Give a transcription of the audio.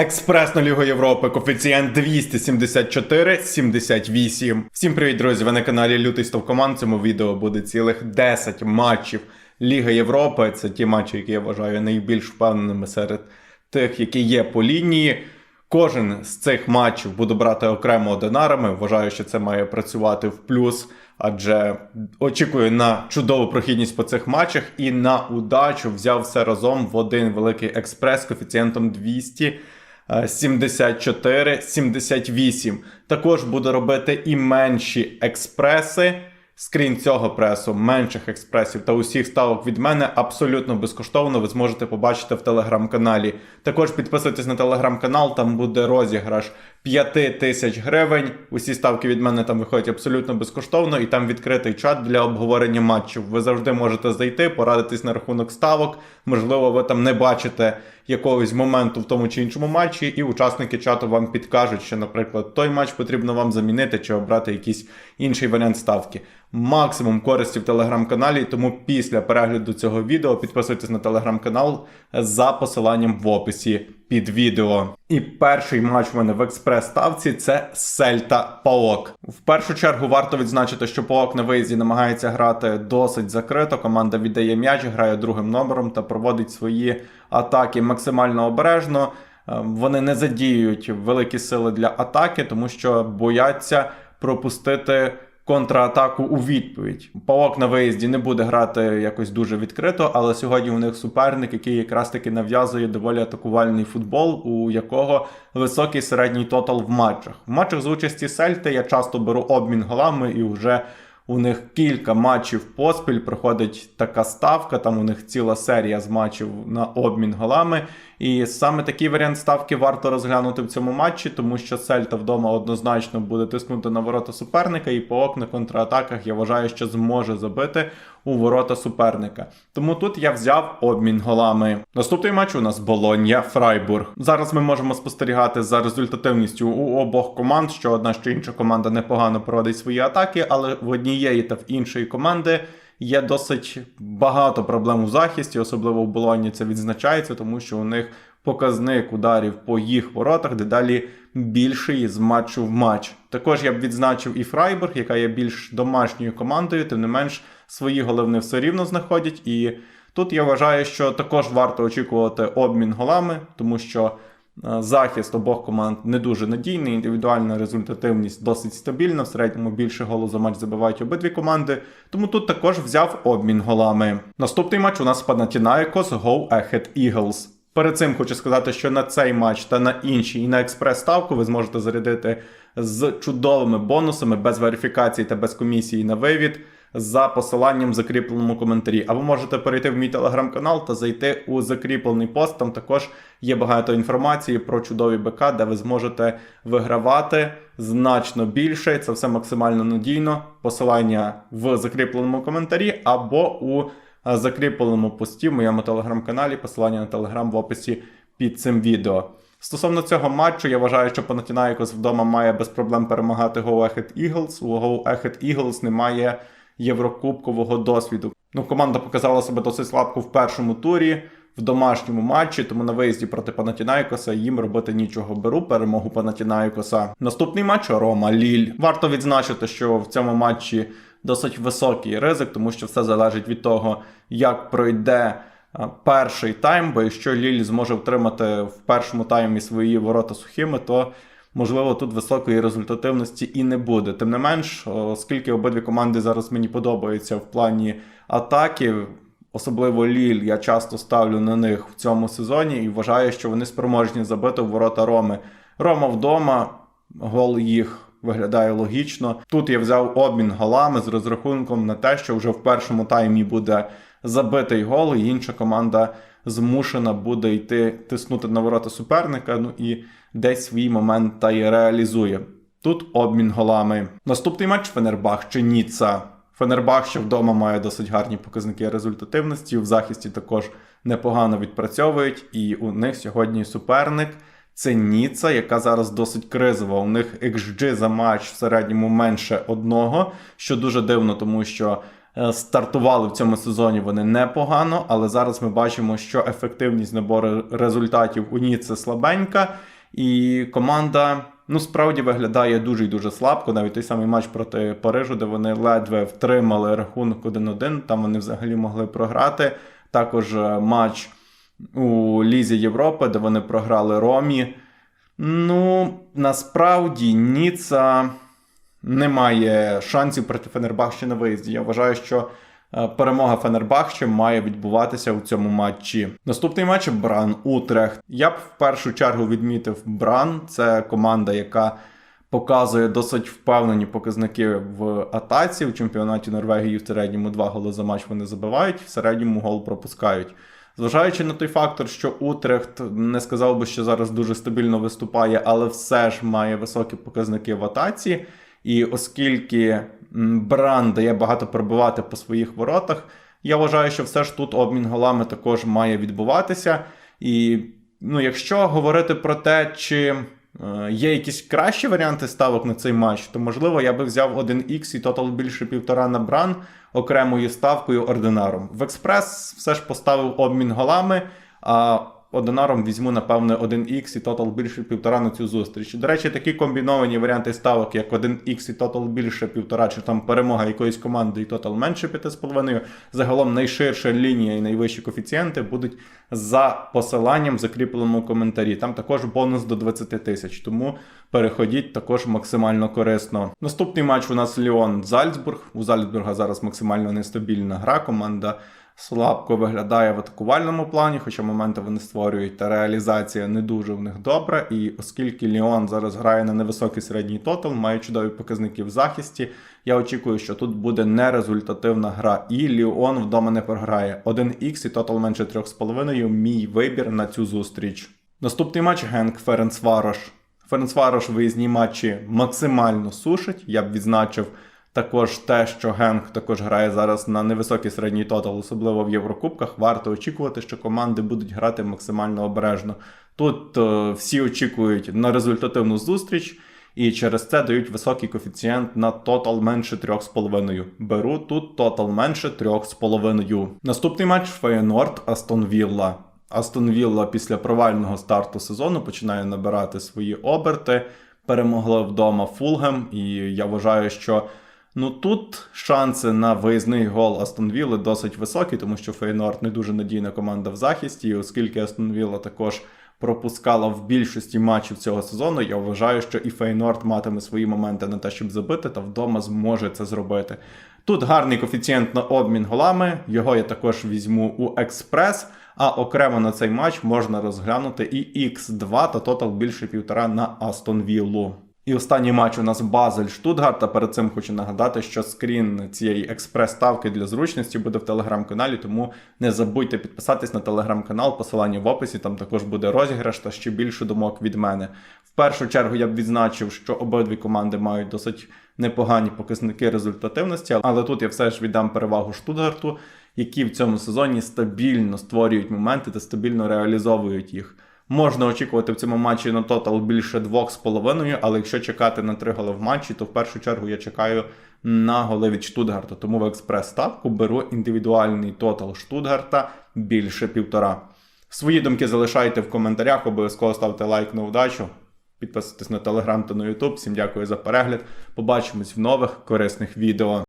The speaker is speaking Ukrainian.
Експресна Ліга Європи, коефіцієнт 274,78. Всім привіт, друзі! Ви на каналі Лютий Стовкоман. В цьому відео буде цілих 10 матчів Ліги Європи. Це ті матчі, які я вважаю найбільш впевненими серед тих, які є по лінії. Кожен з цих матчів буду брати окремо одинарами. Вважаю, що це має працювати в плюс, адже очікую на чудову прохідність по цих матчах і на удачу взяв все разом в один великий експрес коефіцієнтом 200. 74, 78. Також буду робити і менші експреси. Скрін цього пресу, менших експресів та усіх ставок від мене абсолютно безкоштовно. Ви зможете побачити в телеграм-каналі. Також підписуйтесь на телеграм-канал, там буде розіграш 5 тисяч гривень. Усі ставки від мене там виходять абсолютно безкоштовно, і там відкритий чат для обговорення матчів. Ви завжди можете зайти, порадитись на рахунок ставок. Можливо, ви там не бачите якогось моменту в тому чи іншому матчі, і учасники чату вам підкажуть, що, наприклад, той матч потрібно вам замінити чи обрати якийсь інший варіант ставки. Максимум користі в телеграм-каналі, тому після перегляду цього відео підписуйтесь на телеграм-канал за посиланням в описі під відео. І перший матч в мене в експрес-ставці це Сельта Паок. В першу чергу варто відзначити, що Паок на виїзді намагається грати досить закрито. Команда віддає м'яч, грає другим номером та проводить свої атаки максимально обережно. Е, Вони не задіюють великі сили для атаки, тому що бояться пропустити контратаку у відповідь. Павок на виїзді не буде грати якось дуже відкрито, але сьогодні у них суперник, який якраз таки нав'язує доволі атакувальний футбол, у якого високий середній тотал в матчах. В матчах з участі Сельти я часто беру обмін голами і вже. У них кілька матчів поспіль проходить така ставка. Там у них ціла серія з матчів на обмін голами. І саме такий варіант ставки варто розглянути в цьому матчі, тому що Сельта вдома однозначно буде тиснути на ворота суперника, і по на контратаках я вважаю, що зможе забити у ворота суперника. Тому тут я взяв обмін голами. Наступний матч у нас Болонья Фрайбург. Зараз ми можемо спостерігати за результативністю у обох команд, що одна що інша команда непогано проводить свої атаки, але в однієї та в іншої команди. Є досить багато проблем у захисті, особливо в Болоні це відзначається, тому що у них показник ударів по їх воротах дедалі більший з матчу в матч. Також я б відзначив і Фрайбург, яка є більш домашньою командою, тим не менш свої головни все рівно знаходять. І тут я вважаю, що також варто очікувати обмін голами, тому що. Захист обох команд не дуже надійний, індивідуальна результативність досить стабільна. В середньому більше голу за матч забивають обидві команди. Тому тут також взяв обмін голами. Наступний матч у нас Panathinaikos Go Ahead Eagles. Перед цим хочу сказати, що на цей матч та на інші, і на експрес-ставку ви зможете зарядити з чудовими бонусами без верифікації та без комісії на вивід за посиланням в закріпленому коментарі. А ви можете перейти в мій телеграм-канал та зайти у закріплений пост. Там також є багато інформації про чудові БК, де ви зможете вигравати значно більше. Це все максимально надійно. Посилання в закріпленому коментарі або у закріпленому пості в моєму телеграм-каналі. Посилання на телеграм в описі під цим відео. Стосовно цього матчу, я вважаю, що Panathinaikos вдома має без проблем перемагати Go Ahead Eagles. У Go Ahead Eagles немає єврокубкового досвіду. Ну, команда показала себе досить слабко в першому турі, в домашньому матчі, тому на виїзді проти Панатінайкоса їм робити нічого. Беру перемогу Панатінайкоса. Наступний матч Рома Ліль. Варто відзначити, що в цьому матчі досить високий ризик, тому що все залежить від того, як пройде. Перший тайм, бо якщо Ліль зможе втримати в першому таймі свої ворота сухими, то можливо тут високої результативності і не буде. Тим не менш, оскільки обидві команди зараз мені подобаються в плані атаки, особливо Ліль, я часто ставлю на них в цьому сезоні і вважаю, що вони спроможні забити в ворота Роми. Рома вдома, гол їх. Виглядає логічно. Тут я взяв обмін голами з розрахунком на те, що вже в першому таймі буде забитий гол, і інша команда змушена буде йти тиснути на ворота суперника. Ну і десь свій момент та й реалізує. Тут обмін голами. Наступний матч Фенербах чи Ніца. Фенербах, що вдома має досить гарні показники результативності. В захисті також непогано відпрацьовують, і у них сьогодні суперник. Це Ніца, яка зараз досить кризова. У них XG за матч в середньому менше одного, що дуже дивно, тому що Е, Стартували в цьому сезоні вони непогано, але зараз ми бачимо, що ефективність набору результатів у Ніце слабенька, і команда ну справді виглядає дуже і дуже слабко. Навіть той самий матч проти Парижу, де вони ледве втримали рахунок 1-1, там вони взагалі могли програти. Також е, матч у Лізі Європи, де вони програли Ромі. Ну, насправді Ніца не має шансів проти Фенербахче на виїзді. Я вважаю, що е, перемога Фенербахче має відбуватися у цьому матчі. Наступний матч Бран Утрехт. Я б в першу чергу відмітив Бран. Це команда, яка показує досить впевнені показники в атаці. У чемпіонаті Норвегії в середньому два голи за матч вони забивають, в середньому гол пропускають. Зважаючи на той фактор, що Утрехт не сказав би, що зараз дуже стабільно виступає, але все ж має високі показники в атаці. І оскільки Бран дає багато пробивати по своїх воротах, я вважаю, що все ж тут обмін голами також має відбуватися. І ну, якщо говорити про те, чи є якісь кращі варіанти ставок на цей матч, то можливо я би взяв 1х і тотал більше півтора на Бран окремою ставкою ординаром. В експрес все ж поставив обмін голами. А Одинаром візьму, напевне, 1х і тотал більше півтора на цю зустріч. До речі, такі комбіновані варіанти ставок, як 1х і тотал більше півтора, чи там перемога якоїсь команди і тотал менше 5,5. Загалом найширша лінія і найвищі коефіцієнти будуть за посиланням, закріпленому у коментарі. Там також бонус до 20 тисяч, тому переходіть також максимально корисно. Наступний матч у нас Ліон Зальцбург. У Зальцбурга зараз максимально нестабільна гра. Команда слабко виглядає в атакувальному плані, хоча моменти вони створюють, та реалізація не дуже в них добра. І оскільки Ліон зараз грає на невисокий середній тотал, має чудові показники в захисті. Я очікую, що тут буде нерезультативна гра. І Ліон вдома не програє. 1х і тотал менше 3,5. Мій вибір на цю зустріч. Наступний матч Генк Ференцварош. Ференцварош виїзні матчі максимально сушить. Я б відзначив також те, що Генк також грає зараз на невисокий середній тотал, особливо в Єврокубках. Варто очікувати, що команди будуть грати максимально обережно. Тут е, всі очікують на результативну зустріч. І через це дають високий коефіцієнт на тотал менше 3,5. Беру тут тотал менше 3,5. Наступний матч Фейнорд Астон Вілла. Астон Вілла після провального старту сезону починає набирати свої оберти. Перемогли вдома Фулгем, і я вважаю, що ну тут шанси на виїзний гол Астон Вілли досить високі, тому що Фейнорд не дуже надійна команда в захисті, і оскільки Астон Вілла також пропускала в більшості матчів цього сезону, я вважаю, що і Фейнорд матиме свої моменти на те, щоб забити, та вдома зможе це зробити. Тут гарний коефіцієнт на обмін голами, його я також візьму у експрес. А окремо на цей матч можна розглянути і X2 та тотал більше півтора на Астон Віллу. І останній матч у нас Базель Штутгарт. А перед цим хочу нагадати, що скрін цієї експрес-ставки для зручності буде в телеграм-каналі, тому не забудьте підписатись на телеграм-канал, посилання в описі, там також буде розіграш та ще більше думок від мене. В першу чергу я б відзначив, що обидві команди мають досить непогані показники результативності, але тут я все ж віддам перевагу Штутгарту, які в цьому сезоні стабільно створюють моменти та стабільно реалізовують їх. Можна очікувати в цьому матчі на тотал більше 2,5, але якщо чекати на 3 голи в матчі, то в першу чергу я чекаю на голи від Штутгарта. Тому в експрес-ставку беру індивідуальний тотал Штутгарта більше півтора. Свої думки залишайте в коментарях, обов'язково ставте лайк на удачу. Підписуйтесь на телеграм та на ютуб. Всім дякую за перегляд. Побачимось в нових корисних відео.